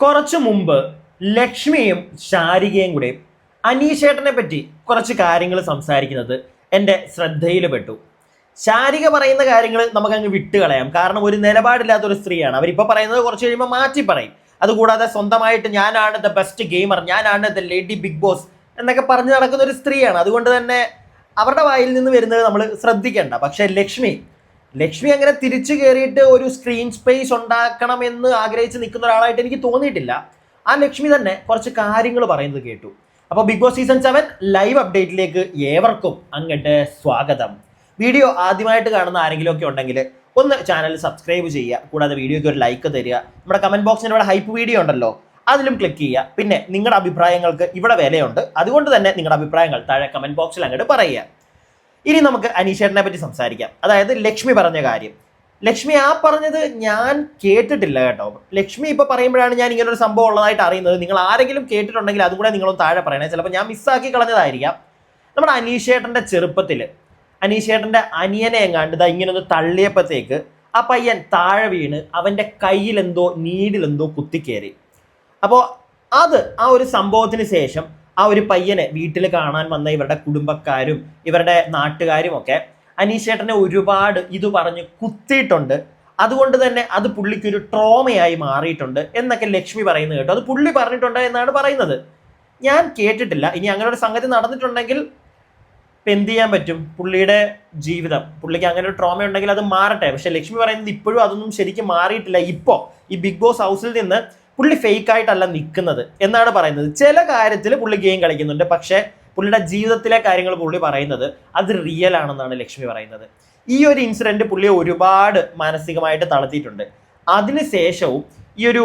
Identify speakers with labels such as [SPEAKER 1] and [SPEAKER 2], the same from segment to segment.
[SPEAKER 1] കുറച്ചു മുമ്പ് ലക്ഷ്മിയും ശാരികയും കൂടെ അനീഷേട്ടനെ പറ്റി കുറച്ച് കാര്യങ്ങൾ സംസാരിക്കുന്നത് എന്റെ ശ്രദ്ധയിൽ പെട്ടു ശാരിക പറയുന്ന കാര്യങ്ങൾ നമുക്ക് അങ്ങ് വിട്ടുകളയാം. കാരണം ഒരു നിലപാടില്ലാത്ത ഒരു സ്ത്രീയാണ്. അവരിപ്പോൾ പറയുന്നത് കുറച്ച് കഴിയുമ്പോൾ മാറ്റി പറയും. അതുകൂടാതെ സ്വന്തമായിട്ട് ഞാനാണ് ദ ബെസ്റ്റ് ഗെയിമർ ഞാനാണ് ദ ലേഡി ബിഗ് ബോസ് എന്നൊക്കെ പറഞ്ഞു നടക്കുന്ന ഒരു സ്ത്രീയാണ്. അതുകൊണ്ട് തന്നെ അവരുടെ വായിൽ നിന്ന് വരുന്നത് നമ്മൾ ശ്രദ്ധിക്കേണ്ട. പക്ഷേ ലക്ഷ്മി ലക്ഷ്മി അങ്ങനെ തിരിച്ചു കയറിയിട്ട് ഒരു സ്ക്രീൻ സ്പേസ് ഉണ്ടാക്കണം എന്ന് ആഗ്രഹിച്ച് നിൽക്കുന്ന ഒരാളായിട്ട് എനിക്ക് തോന്നിയിട്ടില്ല. ആ ലക്ഷ്മി തന്നെ കുറച്ച് കാര്യങ്ങൾ പറയുന്നത് കേട്ടു. അപ്പോൾ Bigg Boss season seven live അപ്ഡേറ്റിലേക്ക് ഏവർക്കും അങ്ങോട്ട് സ്വാഗതം. വീഡിയോ ആദ്യമായിട്ട് കാണുന്ന ആരെങ്കിലും ഒക്കെ ഉണ്ടെങ്കിൽ ഒന്ന് ചാനൽ സബ്സ്ക്രൈബ് ചെയ്യുക. കൂടാതെ വീഡിയോയ്ക്ക് ഒരു ലൈക്ക് തരിക. നമ്മുടെ കമന്റ് ബോക്സിന് ഇവിടെ ഹൈപ്പ് വീഡിയോ ഉണ്ടല്ലോ. അതിലും ക്ലിക്ക് ചെയ്യുക. പിന്നെ നിങ്ങളുടെ അഭിപ്രായങ്ങൾക്ക് ഇവിടെ വിലയുണ്ട്. അതുകൊണ്ട് തന്നെ നിങ്ങളുടെ അഭിപ്രായങ്ങൾ താഴെ കമന്റ് ബോക്സിൽ അങ്ങോട്ട് പറയുക. ഇനി നമുക്ക് അനീഷേട്ടനെ പറ്റി സംസാരിക്കാം. അതായത് ലക്ഷ്മി പറഞ്ഞ കാര്യം. ലക്ഷ്മി ആ പറഞ്ഞത് ഞാൻ കേട്ടിട്ടില്ല കേട്ടോ. ലക്ഷ്മി ഇപ്പൊ പറയുമ്പോഴാണ് ഞാൻ ഇങ്ങനെ ഒരു സംഭവം ഉള്ളതായിട്ട് അറിയുന്നത്. നിങ്ങൾ ആരെങ്കിലും കേട്ടിട്ടുണ്ടെങ്കിൽ അതും കൂടെ നിങ്ങളൊന്ന് താഴെ പറയണേ. ചിലപ്പോൾ ഞാൻ മിസ്സാക്കി കളഞ്ഞതായിരിക്കാം. നമ്മുടെ അനീഷേട്ടന്റെ ചെറുപ്പത്തിൽ അനീഷേട്ടന്റെ അനിയനെ എങ്ങാണ്ട് ഇതാ ഇങ്ങനെ ഒന്ന് തള്ളിയപ്പോഴത്തേക്ക് ആ പയ്യൻ താഴെ വീണ് അവന്റെ കയ്യിലെന്തോ നീഡിലെന്തോ കുത്തിക്കേറി. അപ്പോൾ അത് ആ ഒരു സംഭവത്തിന് ശേഷം ആ ഒരു പയ്യനെ വീട്ടിൽ കാണാൻ വന്ന ഇവരുടെ കുടുംബക്കാരും ഇവരുടെ നാട്ടുകാരും ഒക്കെ അനീഷേട്ടനെ ഒരുപാട് ഇത് പറഞ്ഞ് കുത്തിയിട്ടുണ്ട്. അതുകൊണ്ട് തന്നെ അത് പുള്ളിക്കൊരു ട്രോമയായി മാറിയിട്ടുണ്ട് എന്നൊക്കെ ലക്ഷ്മി പറയുന്നത് കേട്ടോ. അത് പുള്ളി പറഞ്ഞിട്ടുണ്ട് എന്നാണ് പറയുന്നത്. ഞാൻ കേട്ടിട്ടില്ല. ഇനി അങ്ങനെ ഒരു സംഗതി നടന്നിട്ടുണ്ടെങ്കിൽ എന്ത് ചെയ്യാൻ പറ്റും? പുള്ളിയുടെ ജീവിതം പുള്ളിക്ക് അങ്ങനെ ഒരു ട്രോമ ഉണ്ടെങ്കിൽ അത് മാറട്ടെ. പക്ഷെ ലക്ഷ്മി പറയുന്നത് ഇപ്പോഴും അതൊന്നും ശരിക്കും മാറിയിട്ടില്ല. ഇപ്പോൾ ഈ ബിഗ് ബോസ് ഹൗസിൽ നിന്ന് പുള്ളി ഫേക്ക് ആയിട്ടല്ല നിൽക്കുന്നത് എന്നാണ് പറയുന്നത്. ചില കാര്യത്തിൽ പുള്ളി ഗെയിം കളിക്കുന്നുണ്ട്. പക്ഷേ പുള്ളിയുടെ ജീവിതത്തിലെ കാര്യങ്ങൾ പുള്ളി പറയുന്നത് അത് റിയൽ ആണെന്നാണ് ലക്ഷ്മി പറയുന്നത്. ഈ ഒരു ഇൻസിഡന്റ് പുള്ളിയെ ഒരുപാട് മാനസികമായിട്ട് തളർത്തിയിട്ടുണ്ട്. അതിനുശേഷവും ഈ ഒരു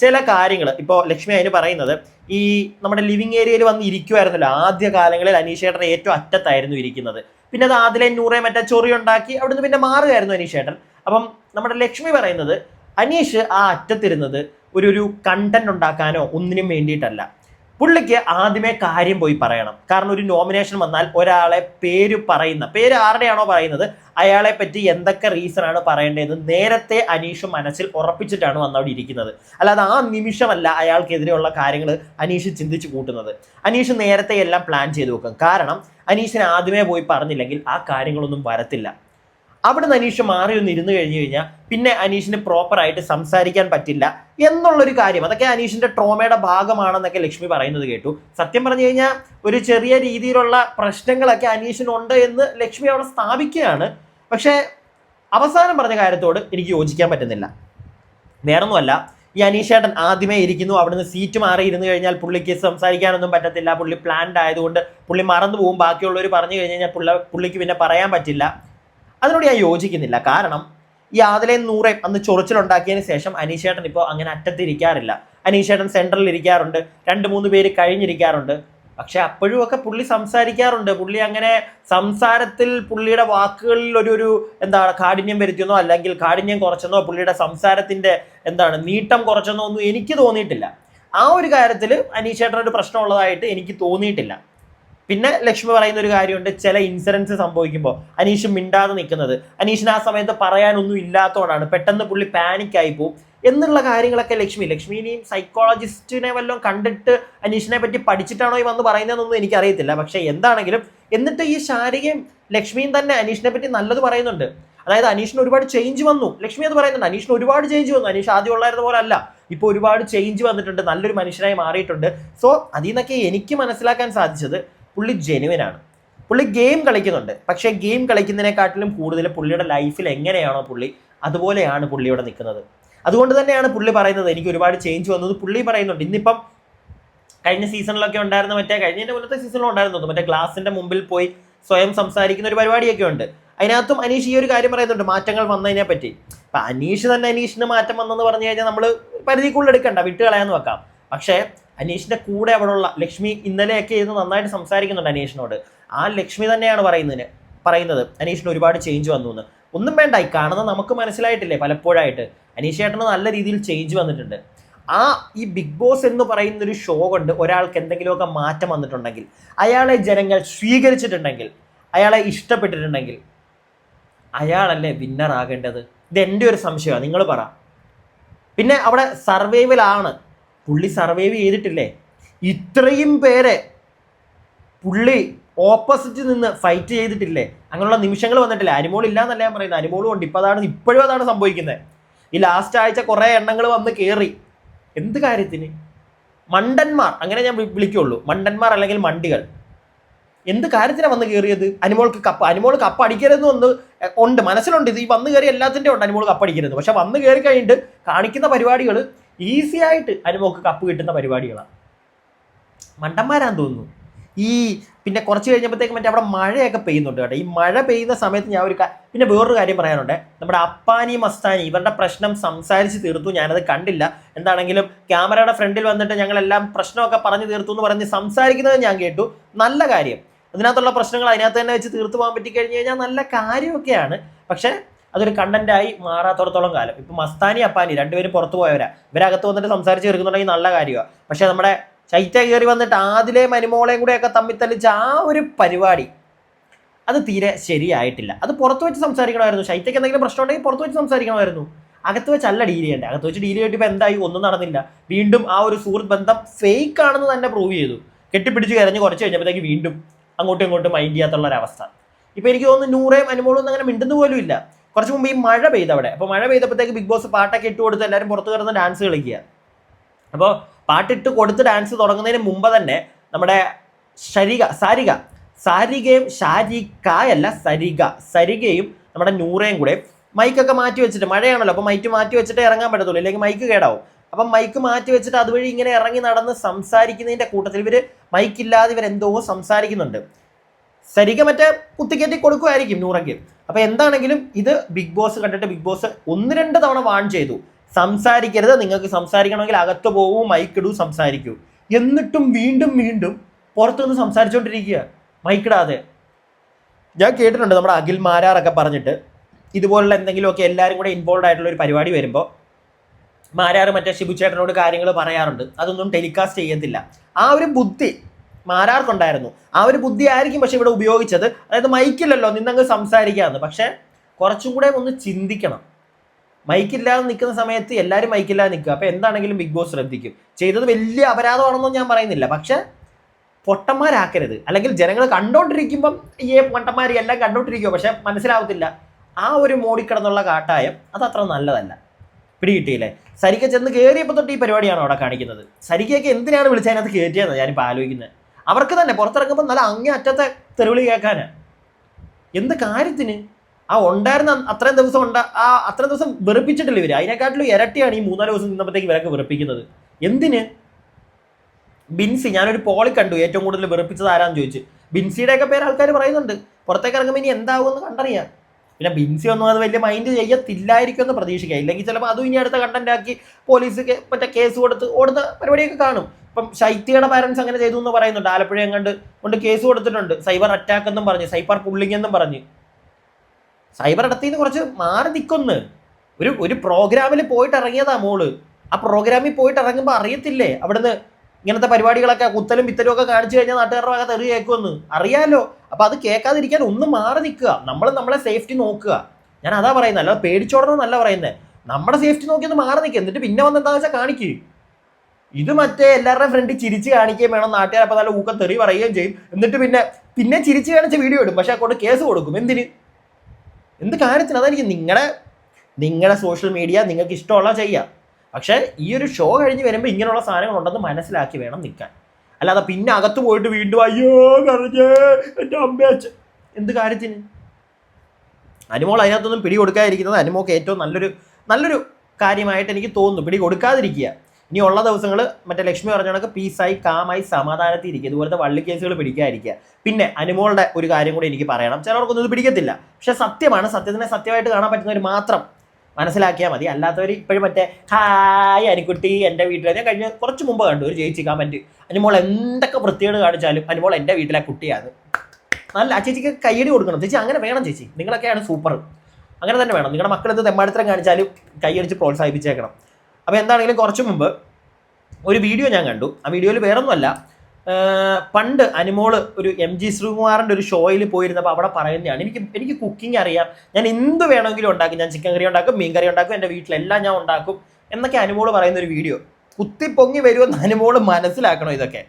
[SPEAKER 1] ചില കാര്യങ്ങൾ ഇപ്പോൾ ലക്ഷ്മി അതിന് പറയുന്നത് ഈ നമ്മുടെ ലിവിങ് ഏരിയയിൽ വന്ന് ഇരിക്കുമായിരുന്നല്ലോ ആദ്യ കാലങ്ങളിൽ അനീഷേട്ടൻ ഏറ്റവും അറ്റത്തായിരുന്നു ഇരിക്കുന്നത്. പിന്നെ അത് ആദിലെ നൂറെ മറ്റേ ചൊറി ഉണ്ടാക്കി അവിടുന്ന് പിന്നെ മാറുകയായിരുന്നു അനീഷേട്ടൻ. അപ്പം നമ്മുടെ ലക്ഷ്മി പറയുന്നത് അനീഷ് ആ അറ്റത്തിരുന്നത് ഒരു ഒരു കണ്ടന്റ് ഉണ്ടാക്കാനോ ഒന്നിനും വേണ്ടിയിട്ടല്ല. പുള്ളിക്ക് ആദ്യമേ കാര്യം പോയി പറയണം. കാരണം ഒരു നോമിനേഷൻ വന്നാൽ ഒരാളെ പേര് പറയുന്ന പേര് ആരുടെയാണോ പറയുന്നത് അയാളെ പറ്റി എന്തൊക്കെ റീസൺ ആണ് പറയേണ്ടതെന്ന് നേരത്തെ അനീഷ് മനസ്സിൽ ഉറപ്പിച്ചിട്ടാണ് വന്ന് അവിടെ ഇരിക്കുന്നത്. അല്ലാതെ ആ നിമിഷമല്ല അയാൾക്കെതിരെയുള്ള കാര്യങ്ങൾ അനീഷ് ചിന്തിച്ചു കൂട്ടുന്നത്. അനീഷ് നേരത്തെ എല്ലാം പ്ലാൻ ചെയ്ത് വെക്കും. കാരണം അനീഷിന് ആദ്യമേ പോയി പറഞ്ഞില്ലെങ്കിൽ ആ കാര്യങ്ങളൊന്നും വരത്തില്ല. അവിടെ നിന്ന് അനീഷ് മാറി ഒന്ന് ഇരുന്ന് കഴിഞ്ഞു കഴിഞ്ഞാൽ പിന്നെ അനീഷിന് പ്രോപ്പറായിട്ട് സംസാരിക്കാൻ പറ്റില്ല എന്നുള്ളൊരു കാര്യം. അതൊക്കെ അനീഷിന്റെ ട്രോമയുടെ ഭാഗമാണെന്നൊക്കെ ലക്ഷ്മി പറയുന്നത് കേട്ടു. സത്യം പറഞ്ഞു കഴിഞ്ഞാൽ ഒരു ചെറിയ രീതിയിലുള്ള പ്രശ്നങ്ങളൊക്കെ അനീഷിനുണ്ട് എന്ന് ലക്ഷ്മി അവിടെ സ്ഥാപിക്കുകയാണ്. പക്ഷേ അവസാനം പറഞ്ഞ കാര്യത്തോട് എനിക്ക് യോജിക്കാൻ പറ്റുന്നില്ല. വേറൊന്നുമല്ല ഈ അനീഷേട്ടൻ ആദ്യമേ ഇരിക്കുന്നു. അവിടുന്ന് സീറ്റ് മാറി ഇരുന്ന് കഴിഞ്ഞാൽ പുള്ളിക്ക് സംസാരിക്കാനൊന്നും പറ്റത്തില്ല. പുള്ളി പ്ലാൻഡ് ആയതുകൊണ്ട് പുള്ളി മറന്നു പോകും. ബാക്കിയുള്ളവർ പറഞ്ഞു കഴിഞ്ഞു കഴിഞ്ഞാൽ പുള്ള പുള്ളിക്ക് പിന്നെ പറയാൻ പറ്റില്ല. അതിനോട് ഞാൻ യോജിക്കുന്നില്ല. കാരണം ഈ ആദിലയും നൂറെ അന്ന് ചൊറിച്ചിലുണ്ടാക്കിയതിന് ശേഷം അനീഷേട്ടൻ ഇപ്പോൾ അങ്ങനെ അറ്റത്തിരിക്കാറില്ല. അനീഷേട്ടൻ സെൻട്രലിൽ ഇരിക്കാറുണ്ട്. രണ്ട് മൂന്ന് പേര് കഴിഞ്ഞിരിക്കാറുണ്ട്. പക്ഷെ അപ്പോഴും ഒക്കെ പുള്ളി സംസാരിക്കാറുണ്ട്. പുള്ളി അങ്ങനെ സംസാരത്തിൽ പുള്ളിയുടെ വാക്കുകളിൽ ഒരു ഒരു എന്താണ് കാഠിന്യം വരുത്തിയെന്നോ അല്ലെങ്കിൽ കാഠിന്യം കുറച്ചെന്നോ പുള്ളിയുടെ സംസാരത്തിന്റെ എന്താണ് നീട്ടം കുറച്ചെന്നോ ഒന്നും എനിക്ക് തോന്നിയിട്ടില്ല. ആ ഒരു കാര്യത്തിൽ അനീഷേട്ടനൊരു പ്രശ്നമുള്ളതായിട്ട് എനിക്ക് തോന്നിയിട്ടില്ല. പിന്നെ ലക്ഷ്മി പറയുന്ന ഒരു കാര്യമുണ്ട് ചില ഇൻസിഡൻസ് സംഭവിക്കുമ്പോൾ അനീഷ് മിണ്ടാതെ നിൽക്കുന്നത്. അനീഷിന് ആ സമയത്ത് പറയാനൊന്നും ഇല്ലാത്തതുകൊണ്ടാണ്. പെട്ടെന്ന് പുള്ളി പാനിക് ആയി പോകും എന്നുള്ള കാര്യങ്ങളൊക്കെ ലക്ഷ്മി ലക്ഷ്മി ഇനിയും സൈക്കോളജിസ്റ്റിനെ വല്ലതും കണ്ടിട്ട് അനീഷിനെ പറ്റി പഠിച്ചിട്ടാണോ ഈ വന്ന് പറയുന്നതെന്നൊന്നും എനിക്കറിയത്തില്ല. പക്ഷെ എന്താണെങ്കിലും എന്നിട്ട് ഈ ശാരികയും ലക്ഷ്മിയും തന്നെ അനീഷിനെ പറ്റി നല്ലത് പറയുന്നുണ്ട്. അതായത് അനീഷിന് ഒരുപാട് ചേഞ്ച് വന്നു. ലക്ഷ്മി അത് പറയുന്നുണ്ട് അനീഷിന് ഒരുപാട് ചേഞ്ച് വന്നു. അനീഷ് ആദ്യം ഉള്ളായിരുന്ന പോലെ അല്ല. ഇപ്പോൾ ഒരുപാട് ചേഞ്ച് വന്നിട്ടുണ്ട് നല്ലൊരു മനുഷ്യനായി മാറിയിട്ടുണ്ട്. സോ അതിൽ നിന്നൊക്കെ എനിക്ക് മനസ്സിലാക്കാൻ സാധിച്ചത് പുള്ളി ജെനുവനാണ് പുള്ളി ഗെയിം കളിക്കുന്നുണ്ട്. പക്ഷേ ഗെയിം കളിക്കുന്നതിനെക്കാട്ടിലും കൂടുതൽ പുള്ളിയുടെ ലൈഫിൽ എങ്ങനെയാണോ പുള്ളി അതുപോലെയാണ് പുള്ളി ഇവിടെ നിൽക്കുന്നത്. അതുകൊണ്ട് തന്നെയാണ് പുള്ളി പറയുന്നത് എനിക്ക് ഒരുപാട് ചേഞ്ച് വന്നത് പുള്ളി പറയുന്നുണ്ട്. ഇന്നിപ്പം കഴിഞ്ഞ സീസണിലൊക്കെ ഉണ്ടായിരുന്ന മറ്റേ കഴിഞ്ഞതിന്റെ മുന്നത്തെ സീസണിലും ഉണ്ടായിരുന്നു മറ്റേ ഗ്ലാസിന്റെ മുമ്പിൽ പോയി സ്വയം സംസാരിക്കുന്ന ഒരു പരിപാടിയൊക്കെ ഉണ്ട്. അതിനകത്തും അനീഷ് ഈ ഒരു കാര്യം പറയുന്നുണ്ട് മാറ്റങ്ങൾ വന്നതിനെ പറ്റി. അപ്പം അനീഷ് തന്നെ അനീഷിന് മാറ്റം വന്നെന്ന് പറഞ്ഞു കഴിഞ്ഞാൽ നമ്മൾ പരിധിക്കുള്ളിൽ എടുക്കണ്ട വിട്ട് കളയാന്ന് വെക്കാം. പക്ഷേ അനീഷിന്റെ കൂടെ അവിടെയുള്ള ലക്ഷ്മി ഇന്നലെയൊക്കെ ഇരുന്ന് നന്നായിട്ട് സംസാരിക്കുന്നുണ്ട് അനീഷിനോട്. ആ ലക്ഷ്മി തന്നെയാണ് പറയുന്നതിന് പറയുന്നത്. അനീഷിന് ഒരുപാട് ചേഞ്ച് വന്നു എന്ന്. ഒന്നും വേണ്ട ഈ കാണുന്ന നമുക്ക് മനസ്സിലായിട്ടില്ലേ പലപ്പോഴായിട്ട്. അനീഷ് ചേട്ടന് നല്ല രീതിയിൽ ചേഞ്ച് വന്നിട്ടുണ്ട്. ആ ഈ ബിഗ് ബോസ് എന്ന് പറയുന്ന ഒരു ഷോ കൊണ്ട് ഒരാൾക്ക് എന്തെങ്കിലുമൊക്കെ മാറ്റം വന്നിട്ടുണ്ടെങ്കിൽ അയാളെ ജനങ്ങൾ സ്വീകരിച്ചിട്ടുണ്ടെങ്കിൽ അയാളെ ഇഷ്ടപ്പെട്ടിട്ടുണ്ടെങ്കിൽ അയാളല്ലേ വിന്നർ ആകേണ്ടത്? ഇത് എന്റെ ഒരു സംശയമാണ്. നിങ്ങൾ പറ. പിന്നെ അവിടെ സർവൈവലാണ് പുള്ളി സർവൈവ് ചെയ്തിട്ടില്ലേ? ഇത്രയും പേരെ പുള്ളി ഓപ്പോസിറ്റ് നിന്ന് ഫൈറ്റ് ചെയ്തിട്ടില്ലേ? അങ്ങനെയുള്ള നിമിഷങ്ങൾ വന്നിട്ടില്ല? അനുമോൾ ഇല്ല എന്നല്ല ഞാൻ പറയുന്നത്. അനുമോളും ഉണ്ട്. ഇപ്പം അതാണ് ഇപ്പോഴും അതാണ് സംഭവിക്കുന്നത്. ഈ ലാസ്റ്റ് ആഴ്ച കുറേ എണ്ണങ്ങൾ വന്ന് കയറി എന്ത് കാര്യത്തിന്? മണ്ടന്മാർ. അങ്ങനെ ഞാൻ വിളിക്കുള്ളൂ. മണ്ടന്മാർ അല്ലെങ്കിൽ മണ്ടികൾ. എന്ത് കാര്യത്തിനാണ് വന്ന് കയറിയത് അനുമോൾക്ക് കപ്പ് അനുമോൾ കപ്പ് അടിക്കരുതെന്ന് ഒന്ന് ഉണ്ട്. മനസ്സിലുണ്ട്. ഇത് ഈ വന്ന് കയറി എല്ലാത്തിന്റെ ഉണ്ട്. അനുമോൾ കപ്പ് അടിക്കരുത് പക്ഷെ വന്ന് കയറി കഴിഞ്ഞിട്ട് കാണിക്കുന്ന പരിപാടികൾ ഈസി ആയിട്ട് അനുമോക്ക് കപ്പ് കിട്ടുന്ന പരിപാടികളാണ് മണ്ടന്മാരാന്ന് തോന്നുന്നു. ഈ പിന്നെ കുറച്ച് കഴിഞ്ഞപ്പോഴത്തേക്ക് മറ്റേ അവിടെ മഴയൊക്കെ പെയ്യുന്നുണ്ട് കേട്ടോ. ഈ മഴ പെയ്യുന്ന സമയത്ത് ഞാൻ ഒരു പിന്നെ വേറൊരു കാര്യം പറയാനുണ്ട്. നമ്മുടെ അപ്പാനി മസ്താനി ഇവരുടെ പ്രശ്നം സംസാരിച്ച് തീർത്തു. ഞാനത് കണ്ടില്ല. എന്താണെങ്കിലും ക്യാമറയുടെ ഫ്രണ്ടിൽ വന്നിട്ട് ഞങ്ങളെല്ലാം പ്രശ്നമൊക്കെ പറഞ്ഞു തീർത്തു എന്ന് പറഞ്ഞ് സംസാരിക്കുന്നത് ഞാൻ കേട്ടു. നല്ല കാര്യം. അതിനകത്തുള്ള പ്രശ്നങ്ങൾ അതിനകത്ത് തന്നെ വെച്ച് തീർത്തു പോകാൻ പറ്റി കഴിഞ്ഞു കഴിഞ്ഞാൽ നല്ല കാര്യമൊക്കെയാണ്. പക്ഷേ അതൊരു കണ്ടന്റായി മാറാത്തോടത്തോളം കാലം. ഇപ്പൊ മസ്താനി അപ്പാനി രണ്ടുപേരും പുറത്തു പോയവരാ. ഇവരകത്ത് വന്നിട്ട് സംസാരിച്ച് തീർക്കുന്നുണ്ടെങ്കിൽ നല്ല കാര്യമാണ് പക്ഷെ നമ്മുടെ ചൈറ്റ കയറി വന്നിട്ട് ആദിലെ മരുമോളെയും കൂടെയൊക്കെ തമ്മിൽ തല്ലിച്ച ആ ഒരു പരിപാടി അത് തീരെ ശരിയായിട്ടില്ല. അത് പുറത്തു വെച്ച് സംസാരിക്കണമായിരുന്നു. ശൈത്യക്ക് എന്തെങ്കിലും പ്രശ്നം ഉണ്ടെങ്കിൽ പുറത്ത് വെച്ച് സംസാരിക്കണമായിരുന്നു. അകത്ത് അല്ല ഡീൽ ചെയ്യേണ്ടത് അകത്ത് വെച്ച് ഡീൽ ചെയ്തിട്ട് എന്തായി? ഒന്നും നടന്നില്ല. വീണ്ടും ആ ഒരു സുഹൃത്ത് ബന്ധം ഫേക്ക് ആണെന്ന് തന്നെ പ്രൂവ് ചെയ്തു. കെട്ടിപ്പിടിച്ച് കരഞ്ഞ് കുറച്ച് കഴിഞ്ഞപ്പോഴത്തേക്ക് വീണ്ടും അങ്ങോട്ടും ഇങ്ങോട്ടും മൈൻഡ് ചെയ്യാത്തുള്ള ഒരവസ്ഥ. ഇപ്പൊ എനിക്ക് തോന്നുന്നു നൂറേയും അനുമോളും അങ്ങനെ മിണ്ടുന്ന പോലും ഇല്ല. കുറച്ച് മുമ്പ് ഈ മഴ പെയ്തവിടെ. അപ്പോൾ മഴ പെയ്തപ്പോഴത്തേക്ക് ബിഗ് ബോസ് പാട്ടൊക്കെ ഇട്ട് കൊടുത്ത് എല്ലാവരും പുറത്ത് കിടന്ന് ഡാൻസ് കളിക്കുക. അപ്പോൾ പാട്ടിട്ട് കൊടുത്ത് ഡാൻസ് തുടങ്ങുന്നതിന് മുമ്പ് തന്നെ നമ്മുടെ ശരിക സാരിക. സാരികയും ഷാരികയല്ല സരിക. സരികയും നമ്മുടെ നൂറയും കൂടെ മൈക്കൊക്കെ മാറ്റി വെച്ചിട്ട് മഴയാണല്ലോ അപ്പോൾ മൈക്ക് മാറ്റി വെച്ചിട്ട് ഇറങ്ങാൻ പറ്റത്തുള്ളൂ. അല്ലെങ്കിൽ മൈക്ക് കേടാവും. അപ്പം മൈക്ക് മാറ്റി വെച്ചിട്ട് അതുവഴി ഇങ്ങനെ ഇറങ്ങി നടന്ന് സംസാരിക്കുന്നതിന്റെ കൂട്ടത്തിൽ ഇവർ മൈക്കില്ലാതെ ഇവരെന്തോ സംസാരിക്കുന്നുണ്ട്. സരിക മറ്റേ കുത്തിക്കയറ്റി കൊടുക്കുമായിരിക്കും നൂറയ്ക്ക് അപ്പൊ എന്താണെങ്കിലും ഇത് ബിഗ് ബോസ് കണ്ടിട്ട് ബിഗ് ബോസ് ഒന്ന് രണ്ട് തവണ വാൺ ചെയ്തു. സംസാരിക്കരുത്. നിങ്ങൾക്ക് സംസാരിക്കണമെങ്കിൽ അകത്ത് പോകൂ മൈക്കിടൂ സംസാരിക്കൂ. എന്നിട്ടും വീണ്ടും വീണ്ടും പുറത്തുനിന്ന് സംസാരിച്ചുകൊണ്ടിരിക്കുക മൈക്കിടാതെ ഞാൻ കേട്ടിട്ടുണ്ട് നമ്മുടെ അഖിൽ മാരാറൊക്കെ പറഞ്ഞിട്ട് ഇതുപോലുള്ള എന്തെങ്കിലുമൊക്കെ എല്ലാവരും കൂടെ ഇൻവോൾവ് ആയിട്ടുള്ള ഒരു പരിപാടി വരുമ്പോൾ മാരാറ് മറ്റേ ഷിബു ചേട്ടനോട് കാര്യങ്ങൾ പറയാറുണ്ട്. അതൊന്നും ടെലികാസ്റ്റ് ചെയ്യത്തില്ല. ആ ഒരു ബുദ്ധി മാരാർക്കുണ്ടായിരുന്നു. ആ ഒരു ബുദ്ധി ആയിരിക്കും പക്ഷെ ഇവിടെ ഉപയോഗിച്ചത്. അതായത് മൈക്കില്ലല്ലോ നിന്നങ്ങ് സംസാരിക്കാമെന്ന് പക്ഷെ കുറച്ചും കൂടെ ഒന്ന് ചിന്തിക്കണം. മൈക്കില്ലാതെ നിൽക്കുന്ന സമയത്ത് എല്ലാവരും മൈക്കില്ലാതെ നിൽക്കുക. അപ്പോൾ എന്താണെങ്കിലും ബിഗ് ബോസ് ശ്രദ്ധിക്കും. ചെയ്തത് വലിയ അപരാധമാണെന്നൊന്നും ഞാൻ പറയുന്നില്ല. പക്ഷെ പൊട്ടന്മാരാക്കരുത്. അല്ലെങ്കിൽ ജനങ്ങൾ കണ്ടോണ്ടിരിക്കുമ്പം ഈ പൊട്ടന്മാർ എല്ലാം കണ്ടോണ്ടിരിക്കുമോ പക്ഷെ മനസ്സിലാവത്തില്ല. ആ ഒരു മോടിക്കിടന്നുള്ള കാട്ടായം അത് അത്ര നല്ലതല്ല. പിടികിട്ടിയില്ലേ? സരിക്ക ചെന്ന് കയറിയപ്പോൾ തൊട്ട് ഈ പരിപാടിയാണ് അവിടെ കാണിക്കുന്നത്? സരിക്കയൊക്കെ എന്തിനാണ് വിളിച്ചതിനകത്ത് കയറ്റിയെന്ന് ഞാനിപ്പോൾ ആലോചിക്കുന്നത്. അവർക്ക് തന്നെ പുറത്തിറങ്ങുമ്പോൾ നല്ല അങ്ങേ അറ്റത്തെ തെരുവിളി കേൾക്കാൻ എന്ത് കാര്യത്തിന്? ആ ഉണ്ടായിരുന്ന അത്രയും ദിവസം ഉണ്ട ആ അത്രയും ദിവസം വെറുപ്പിച്ചിട്ടില്ല ഇവർ. അതിനെക്കാട്ടിലും ഇരട്ടിയാണ് ഈ മൂന്നാൽ ദിവസം നിന്നപ്പോഴത്തേക്ക് ഇവരൊക്കെ വെറുപ്പിക്കുന്നത്. എന്തിന്? ബിൻസി ഞാനൊരു പോളി കണ്ടു. ഏറ്റവും കൂടുതൽ വെറുപ്പിച്ചത് ആരാന്ന് ചോദിച്ചു. ബിൻസിയുടെ ഒക്കെ പേര് ആൾക്കാർ പറയുന്നുണ്ട്. പുറത്തേക്ക് ഇറങ്ങുമ്പോൾ ഇനി എന്താവുമെന്ന് കണ്ടറിയാം. പിന്നെ ബിൻസി ഒന്നും അത് വലിയ മൈൻഡ് ചെയ്യത്തില്ലായിരിക്കും എന്ന് പ്രതീക്ഷിക്കുക ഇല്ലെങ്കിൽ ചിലപ്പോൾ അതും ഇനി അടുത്ത കണ്ടന്റ് ആക്കി പോലീസ് മറ്റേ കേസ് കൊടുത്ത് ഓടുന്ന പരിപാടിയൊക്കെ കാണും. ഇപ്പം ശൈത്യയുടെ പാരൻസ് അങ്ങനെ ചെയ്തു എന്ന് പറയുന്നുണ്ട്. ആലപ്പുഴ എങ്ങാണ്ട് കൊണ്ട് കേസ് കൊടുത്തിട്ടുണ്ട്. സൈബർ അറ്റാക്ക് എന്നും പറഞ്ഞ് സൈബർ പുള്ളിങ് എന്നും പറഞ്ഞ്. സൈബർ ഇടത്തിൽ കുറച്ച് മാറി നിൽക്കൊന്ന് ഒരു ഒരു പ്രോഗ്രാമിൽ പോയിട്ട് ഇറങ്ങിയതാ മോൾ. ആ പ്രോഗ്രാമിൽ പോയിട്ട് ഇറങ്ങുമ്പോൾ അറിയത്തില്ലേ? അവിടുന്ന് ഇങ്ങനത്തെ പരിപാടികളൊക്കെ കുത്തലും പിത്തലും ഒക്കെ കാണിച്ചു കഴിഞ്ഞാൽ നാട്ടുകാരുടെ ഭാഗത്ത് എറി കേൾക്കുമെന്ന് അറിയാലോ. അപ്പൊ അത് കേൾക്കാതിരിക്കാൻ ഒന്ന് മാറി നിൽക്കുക. നമ്മൾ നമ്മളെ സേഫ്റ്റി നോക്കുക. ഞാൻ അതാ പറയുന്നത് അല്ലാതെ പേടിച്ചോടണമെന്നല്ല പറയുന്നത് നമ്മുടെ സേഫ്റ്റി നോക്കി ഒന്ന് മാറി നിൽക്കുക എന്നിട്ട് പിന്നെ വന്ന് എന്താ വെച്ചാൽ കാണിക്കുക ഇത് മറ്റേ എല്ലാവരുടെയും ഫ്രണ്ടിൽ ചിരിച്ച് കാണിക്കുകയും വേണം. നാട്ടുകാർ അപ്പോൾ നല്ല ഊക്കം തെറി പറയുകയും ചെയ്യും. എന്നിട്ട് പിന്നെ പിന്നെ ചിരിച്ച് കാണിച്ച വീഡിയോ ഇടും. പക്ഷെ അങ്ങോട്ട് കേസ് കൊടുക്കും. എന്തിന്? എന്ത് കാര്യത്തിന്? അതായിരിക്കും നിങ്ങളുടെ നിങ്ങളുടെ സോഷ്യൽ മീഡിയ നിങ്ങൾക്ക് ഇഷ്ടമുള്ള ചെയ്യാം. പക്ഷേ ഈ ഒരു ഷോ കഴിഞ്ഞ് വരുമ്പോൾ ഇങ്ങനെയുള്ള സാധനങ്ങളുണ്ടെന്ന് മനസ്സിലാക്കി വേണം നിൽക്കാൻ. അല്ലാതെ പിന്നെ അകത്ത് പോയിട്ട് വീണ്ടും അയ്യോ കറിഞ്ഞേ എന്റെ അമ്മ അച്ഛൻ എന്ത് കാര്യത്തിന്? അനുമോൾ അതിനകത്തൊന്നും പിടി കൊടുക്കാതിരിക്കുന്നത് അനുമോക്ക് ഏറ്റവും നല്ലൊരു നല്ലൊരു കാര്യമായിട്ട് എനിക്ക് തോന്നുന്നു. പിടി കൊടുക്കാതിരിക്കുക ഇനി ഉള്ള ദിവസങ്ങൾ മറ്റേ ലക്ഷ്മി പറഞ്ഞ കണക്ക് പീസായി കാമായി സമാധാനത്തിൽ ഇരിക്കുക. ഇതുപോലത്തെ വള്ളി കേസുകൾ പിടിക്കാതിരിക്കുക. പിന്നെ അനുമോളുടെ ഒരു കാര്യം കൂടി എനിക്ക് പറയണം. ചിലർക്കൊന്നും ഇത് പിടിക്കത്തില്ല. പക്ഷേ സത്യമാണ്. സത്യത്തിനെ സത്യമായിട്ട് കാണാൻ പറ്റുന്നവർ മാത്രം മനസ്സിലാക്കിയാൽ മതി. അല്ലാത്തവർ ഇപ്പോഴും മറ്റേ ഹായ് അനിക്കുട്ടി എന്റെ വീട്ടിൽ ഞാൻ കഴിഞ്ഞ കുറച്ച് മുമ്പ് കണ്ടു ഒരു ചേച്ചി കമന്റ് അനുമോൾ എന്തൊക്കെ വൃത്തികേട് കാണിച്ചാലും അനുമോൾ എന്റെ വീട്ടിലെ കുട്ടിയാണ്. നല്ല ആ ചേച്ചിക്ക് കയ്യടി കൊടുക്കണം. ചേച്ചി അങ്ങനെ വേണം ചേച്ചി. നിങ്ങളൊക്കെയാണ് സൂപ്പർ അങ്ങനെ തന്നെ വേണം. നിങ്ങളുടെ മക്കളെടുത്ത് തെമ്മാടിത്തരം കാണിച്ചാലും കൈയടിച്ച് പ്രോത്സാഹിപ്പിച്ചേക്കണം. അപ്പോൾ എന്താണെങ്കിലും കുറച്ച് മുമ്പ് ഒരു വീഡിയോ ഞാൻ കണ്ടു. ആ വീഡിയോയിൽ വേറൊന്നുമല്ല. പണ്ട് അനുമോൾ ഒരു എം ജി ശ്രീകുമാറിന്റെ ഒരു ഷോയിൽ പോയിരുന്നപ്പോൾ അവിടെ പറയുന്നതാണ് എനിക്ക് എനിക്ക് കുക്കിംഗ് അറിയാം. ഞാൻ എന്ത് വേണമെങ്കിലും ഉണ്ടാക്കും. ഞാൻ ചിക്കൻ കറി ഉണ്ടാക്കും മീൻ കറി ഉണ്ടാക്കും എന്റെ വീട്ടിലെല്ലാം ഞാൻ ഉണ്ടാക്കും. എന്നൊക്കെ അനുമോൾ പറയുന്ന ഒരു വീഡിയോ കുത്തിപ്പൊങ്ങി വരുമെന്ന് അനുമോൾ മനസ്സിലാക്കണം ഇതൊക്കെ?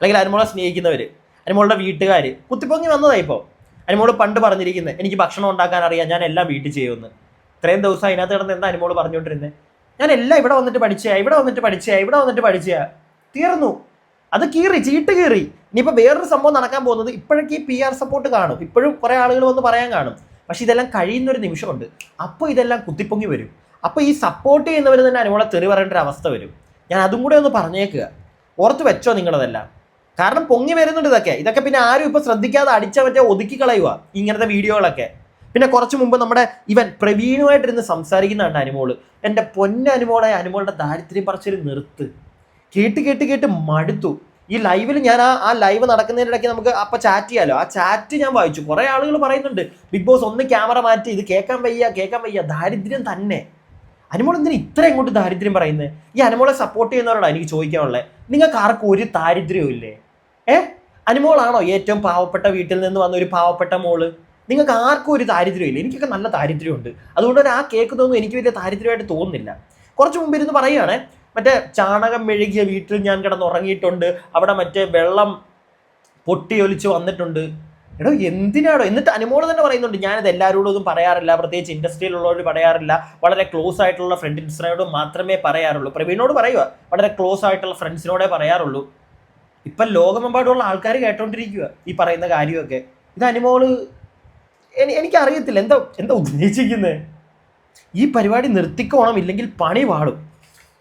[SPEAKER 1] അല്ലെങ്കിൽ അനുമോളെ സ്നേഹിക്കുന്നവർ അനുമോളുടെ വീട്ടുകാർ കുത്തിപ്പൊങ്ങി വന്നതായി ഇപ്പോൾ അനുമോൾ പണ്ട് പറഞ്ഞിരിക്കുന്നത് എനിക്ക് ഭക്ഷണം ഉണ്ടാക്കാൻ അറിയാം. ഞാൻ എല്ലാം വീട്ടിൽ ചെയ്യുമെന്ന്. ഇത്രയും ദിവസം അതിനകത്ത് കിടന്ന് എന്താ അനുമോൾ പറഞ്ഞുകൊണ്ടിരുന്നത് ഞാൻ എല്ലാം ഇവിടെ വന്നിട്ട് പഠിച്ചാ ഇവിടെ വന്നിട്ട് പഠിച്ചാ ഇവിടെ വന്നിട്ട് പഠിച്ചാ തീർന്നു. അത് കീറി ചീട്ട് കീറി. ഇനിയിപ്പോൾ വേറൊരു സംഭവം നടക്കാൻ പോകുന്നത് ഇപ്പോഴൊക്കെ ഈ പി ആർ സപ്പോർട്ട് കാണും. ഇപ്പോഴും കുറേ ആളുകൾ വന്ന് പറയാൻ കാണും. പക്ഷേ ഇതെല്ലാം കഴിയുന്നൊരു നിമിഷമുണ്ട്. അപ്പോൾ ഇതെല്ലാം കുത്തിപ്പൊങ്ങി വരും. അപ്പോൾ ഈ സപ്പോർട്ട് ചെയ്യുന്നവർ തന്നെ അനുമോളെ തെറി പറയേണ്ട ഒരു അവസ്ഥ വരും. ഞാൻ അതും കൂടെ ഒന്ന് പറഞ്ഞേക്കുക. ഓർത്ത് വെച്ചോ നിങ്ങളതെല്ലാം. കാരണം പൊങ്ങി വരുന്നുണ്ട് ഇതൊക്കെ. ഇതൊക്കെ പിന്നെ ആരും ഇപ്പോൾ ശ്രദ്ധിക്കാതെ അടിച്ച മറ്റേ ഒതുക്കി കളയുക ഇങ്ങനത്തെ വീഡിയോകളൊക്കെ. പിന്നെ കുറച്ച് മുമ്പ് നമ്മുടെ ഇവൻ പ്രവീണുമായിട്ടിരുന്ന് സംസാരിക്കുന്നതാണ് അനുമോൾ. എന്റെ പൊന്ന അനുമോളെ അനുമോളുടെ ദാരിദ്ര്യം പറിച്ചൊരു നിർത്ത്. കേട്ട് കേട്ട് കേട്ട് മടുത്തു. ഈ ലൈവിൽ ഞാൻ ആ ആ ലൈവ് നടക്കുന്നതിനിടയ്ക്ക് നമുക്ക് അപ്പൊ ചാറ്റ് ചെയ്യാലോ? ആ ചാറ്റ് ഞാൻ വായിച്ചു. കുറേ ആളുകൾ പറയുന്നുണ്ട് ബിഗ് ബോസ് ഒന്ന് ക്യാമറ മാറ്റി ഇത് കേൾക്കാൻ വയ്യ കേൾക്കാൻ വയ്യ ദാരിദ്ര്യം തന്നെ. അനുമോൾ എന്തിനാ ഇത്ര ഇങ്ങോട്ട് ദാരിദ്ര്യം പറയുന്നത് ഈ അനുമോളെ സപ്പോർട്ട് ചെയ്യുന്നവരോടാണ് എനിക്ക് ചോദിക്കാനുള്ളത് നിങ്ങൾക്ക് ആർക്കും ഒരു ദാരിദ്ര്യവും ഇല്ലേ? ഏ? അനുമോളാണോ ഏറ്റവും പാവപ്പെട്ട വീട്ടിൽ നിന്ന് വന്ന ഒരു പാവപ്പെട്ട മോൾ? നിങ്ങൾക്ക് ആർക്കും ഒരു ദാരിദ്ര്യമില്ല എനിക്കൊക്കെ നല്ല ദാരിദ്ര്യമുണ്ട്. അതുകൊണ്ട് തന്നെ ആ കേൾക്കുന്നതൊന്നും എനിക്ക് വലിയ ദാരിദ്ര്യമായിട്ട് തോന്നുന്നില്ല. കുറച്ച് മുമ്പ് ഇരുന്ന് പറയുകയാണെ മറ്റേ ചാണകം മെഴുകിയ വീട്ടിൽ ഞാൻ കിടന്നുറങ്ങിയിട്ടുണ്ട്. അവിടെ മറ്റേ വെള്ളം പൊട്ടിയൊലിച്ച് വന്നിട്ടുണ്ട്. എടോ എന്തിനാടോ? എന്നിട്ട് അനുമോൾ തന്നെ പറയുന്നുണ്ട് ഞാനത് എല്ലാവരോടും പറയാറില്ല. പ്രത്യേകിച്ച് ഇൻഡസ്ട്രിയിലുള്ളവരോട് പറയാറില്ല. വളരെ ക്ലോസ് ആയിട്ടുള്ള ഫ്രണ്ട്സിനോട് മാത്രമേ പറയാറുള്ളൂ. പ്രവീണോട് പറയുക വളരെ ക്ലോസ് ആയിട്ടുള്ള ഫ്രണ്ട്സിനോടേ പറയാറുള്ളൂ. ഇപ്പം ലോകമെമ്പാടുമുള്ള ആൾക്കാർ കേട്ടോണ്ടിരിക്കുക ഈ പറയുന്ന കാര്യമൊക്കെ. ഇത് അനുമോൾ എനിക്ക് എനിക്കറിയത്തില്ല. എന്താ എന്താ ഉദ്ദേശിക്കുന്നത് ഈ പരിപാടി നിർത്തിക്കോണം ഇല്ലെങ്കിൽ പണി പാളും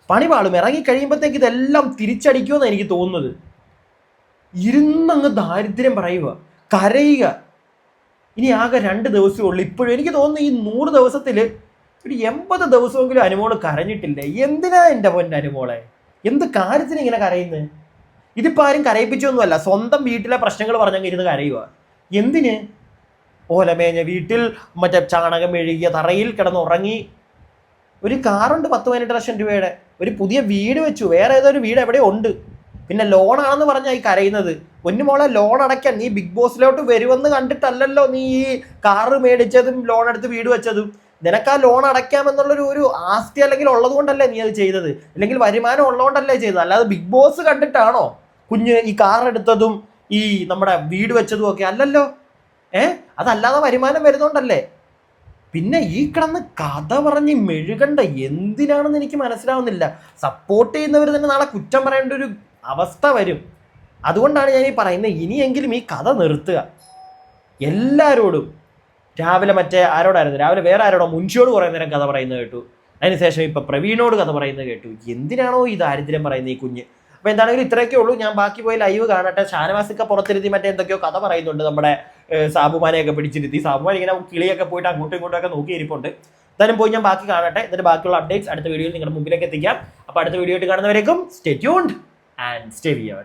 [SPEAKER 1] പണി പാളും ഇറങ്ങി കഴിയുമ്പോഴത്തേക്ക് ഇതെല്ലാം തിരിച്ചടിക്കുമെന്ന് എനിക്ക് തോന്നുന്നത്. ഇരുന്നങ്ങ് ദാരിദ്ര്യം പറയുക കരയുക. ഇനി ആകെ രണ്ട് ദിവസമേ ഉള്ളൂ ഇപ്പോഴും. എനിക്ക് തോന്നുന്നു ഈ നൂറ് ദിവസത്തിൽ ഒരു എൺപത് ദിവസമെങ്കിലും അനുമോൾ കരഞ്ഞിട്ടില്ലേ? എന്തിനാ എന്റെ പൊന്നെ അനുമോളെ? എന്ത് കാര്യത്തിന് ഇങ്ങനെ കരയുന്നത് ഇതിപ്പോൾ ആരും കരയിപ്പിച്ചൊന്നുമല്ല. സ്വന്തം വീട്ടിലെ പ്രശ്നങ്ങൾ പറഞ്ഞങ്ങ് ഇരുന്ന് കരയുക. എന്തിന്? ഓലമേഞ്ഞ വീട്ടിൽ മറ്റേ ചാണകം മെഴുകിയ തറയിൽ കിടന്നുറങ്ങി ഒരു കാറുണ്ട് പത്ത് പതിനെട്ട് ലക്ഷം രൂപയുടെ. ഒരു പുതിയ വീട് വെച്ചു. വേറെ ഏതോ ഒരു വീട് എവിടെയോ ഉണ്ട്. പിന്നെ ലോണാണെന്ന് പറഞ്ഞാൽ ഈ കരയുന്നത്. പൊന്നുമോളെ ലോൺ അടയ്ക്കാൻ നീ ബിഗ് ബോസിലോട്ട് വരുമെന്ന് കണ്ടിട്ടല്ലല്ലോ നീ ഈ കാറ് മേടിച്ചതും ലോൺ എടുത്ത് വീട് വെച്ചതും. നിനക്ക് ആ ലോൺ അടയ്ക്കാമെന്നുള്ളൊരു ഒരു ആസ്തി അല്ലെങ്കിൽ ഉള്ളത് കൊണ്ടല്ലേ നീ അത് ചെയ്തത്? അല്ലെങ്കിൽ വരുമാനം ഉള്ളതുകൊണ്ടല്ലേ ചെയ്തത്? അല്ലാതെ ബിഗ് ബോസ് കണ്ടിട്ടാണോ കുഞ്ഞ് ഈ കാർ എടുത്തതും ഈ നമ്മുടെ വീട് വെച്ചതും ഒക്കെ അല്ലല്ലോ? ഏഹ് അതല്ലാതെ വരുമാനം വരുന്നോണ്ടല്ലേ? പിന്നെ ഈ കിടന്ന് കഥ പറഞ്ഞ് മെഴുകണ്ട എന്തിനാണെന്ന് എനിക്ക് മനസ്സിലാവുന്നില്ല. സപ്പോർട്ട് ചെയ്യുന്നവർ തന്നെ നാളെ കുറ്റം പറയേണ്ട ഒരു അവസ്ഥ വരും. അതുകൊണ്ടാണ് ഞാൻ ഈ പറയുന്നത് ഇനിയെങ്കിലും ഈ കഥ നിർത്തുക. എല്ലാവരോടും രാവിലെ മറ്റേ ആരോടായിരുന്നു? രാവിലെ വേറെ ആരോടോ? മുൻഷിയോട് കുറേ നേരം കഥ പറയുന്നത് കേട്ടു. അതിനുശേഷം ഇപ്പം പ്രവീണോട് കഥ പറയുന്നത് കേട്ടു. എന്തിനാണോ ഈ ദാരിദ്ര്യം പറയുന്നത് ഈ കുഞ്ഞ്? അപ്പോൾ എന്താണെങ്കിലും ഇത്രയൊക്കെ ഉള്ളൂ. ഞാൻ ബാക്കി പോയി ലൈവ് കാണട്ടെ. ഷാനവാസിക്ക പുറത്തിരുത്തി മറ്റേ എന്തൊക്കെയോ കഥ പറയുന്നുണ്ട് നമ്മുടെ സാബുമാനെയൊക്കെ പിടിച്ചിരുത്തി. സാബുമാൻ ഇങ്ങനെ കിളിയൊക്കെ പോയിട്ട് അങ്ങോട്ടും ഇങ്ങോട്ടും ഒക്കെ നോക്കി ഇരിപ്പുണ്ട്. എന്തായാലും പോയി ഞാൻ ബാക്കി കാണട്ടെ. എന്നിട്ട് ബാക്കിയുള്ള അപ്ഡേറ്റ്സ് അടുത്ത വീഡിയോയിൽ നിങ്ങളുടെ മുമ്പിലേക്ക് എത്തിക്കാം. അപ്പോൾ അടുത്ത വീഡിയോ ആയിട്ട് കാണുന്നവരേക്കും സ്റ്റേ ട്യൂൺഡ് ആൻഡ് സ്റ്റേ